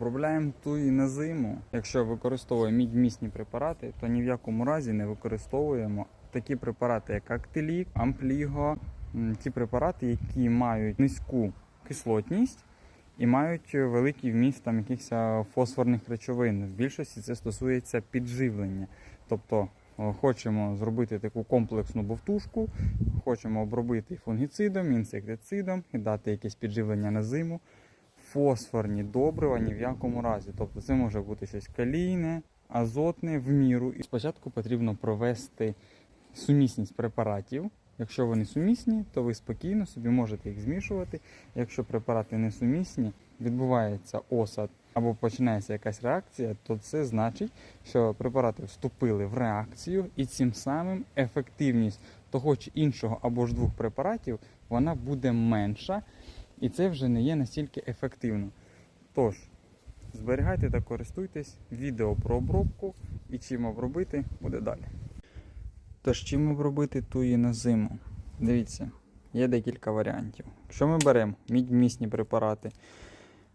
Обробляємо ту і на зиму. Якщо використовуємо мідьмісні препарати, то ні в якому разі не використовуємо такі препарати, як Актелік, Ампліго, ті препарати, які мають низьку кислотність і мають великий вміст там якихось фосфорних речовин. В більшості це стосується підживлення. Тобто хочемо зробити таку комплексну бовтушку, хочемо обробити фунгіцидом, інсектицидом і дати якесь підживлення на зиму. Фосфорні добрива ні в якому разі. Тобто це може бути щось калійне, азотне в міру. І спочатку потрібно провести сумісність препаратів. Якщо вони сумісні, то ви спокійно собі можете їх змішувати. Якщо препарати не сумісні, відбувається осад або починається якась реакція, то це значить, що препарати вступили в реакцію, і цим самим ефективність того чи іншого або ж двох препаратів вона буде менша, і це вже не є настільки ефективно. Тож, зберігайте та користуйтесь відео про обробку і чим обробити буде далі. Тож, чим обробити туї на зиму? Дивіться, є декілька варіантів. Якщо ми беремо мідьмісні препарати,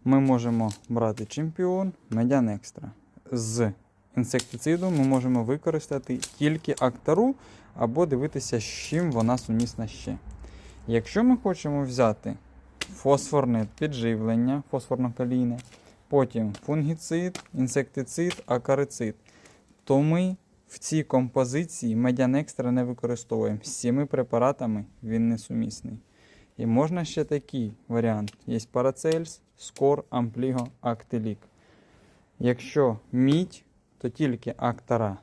ми можемо брати чемпіон, медян екстра. З інсектицидом ми можемо використати тільки актару або дивитися, з чим вона сумісна ще. Якщо ми хочемо взяти фосфорне підживлення, фосфорно-калійне, потім фунгіцид, інсектицид, акарицид, то ми в цій композиції медян екстра не використовуємо. З цими препаратами він несумісний. І можна ще такий варіант: є парацельс, скор, ампліго, актелік. Якщо мідь, то тільки актара